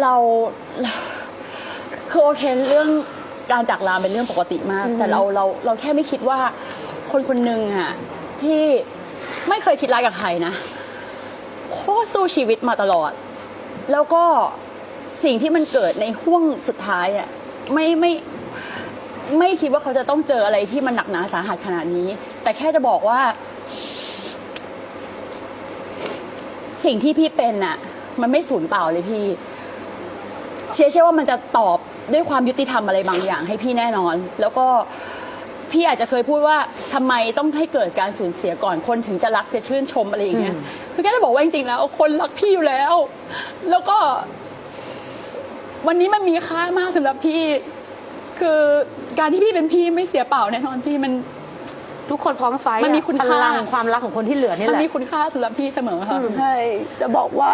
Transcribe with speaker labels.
Speaker 1: เราเราคือโอเคเรื่องการจากลาเป็นเรื่องปกติมาก แต่เราเราเราแค่ไม่คิดว่าคนคนหนึ่งอะที่ไม่เคยคิดร้ายกับใครนะโคตรสู้ชีวิตมาตลอด แล้วก็สิ่งที่มันเกิดในห่วงสุดท้ายอะไม่ไม่ไม่คิดว่าเขาจะต้องเจออะไรที่มันหนักหนาสาหัสขนาดนี้ แต่แค่จะบอกว่า สิ่งที่พี่เป็นน่ะมันไม่สูญเปล่าเลยพี่ เชื่อเชื่อว่ามันจะตอบด้วยความยุติธรรมอะไรบางอย่างให้พี่แน่นอน แล้วก็พี่อาจจะเคยพูดว่าทำไมต้องให้เกิดการสูญเสียก่อนคนถึงจะรักจะชื่นชมอะไรอย่างเงี้ยคือแค่จะบอกว่าจริงๆแล้ว คนรักพี่อยู่แล้ว แล้วก็ วันนี้มันมีค่ามากสำหรับพี่ คือการที่พี่เป็นพี่ไม่เสียเปล่าแน่นอนพี่มัน
Speaker 2: ทุกคนพร้อมไฟท์
Speaker 1: มันมี
Speaker 2: อะ
Speaker 1: คุณ
Speaker 2: พ
Speaker 1: ค่า
Speaker 2: ลังความรักของคนที่เหลือนี่
Speaker 1: มัน
Speaker 2: แหละ
Speaker 1: มีคุณค่าสำหรับพี่เสมอค่ะ
Speaker 2: อืม
Speaker 3: ใช่จะบอกว่า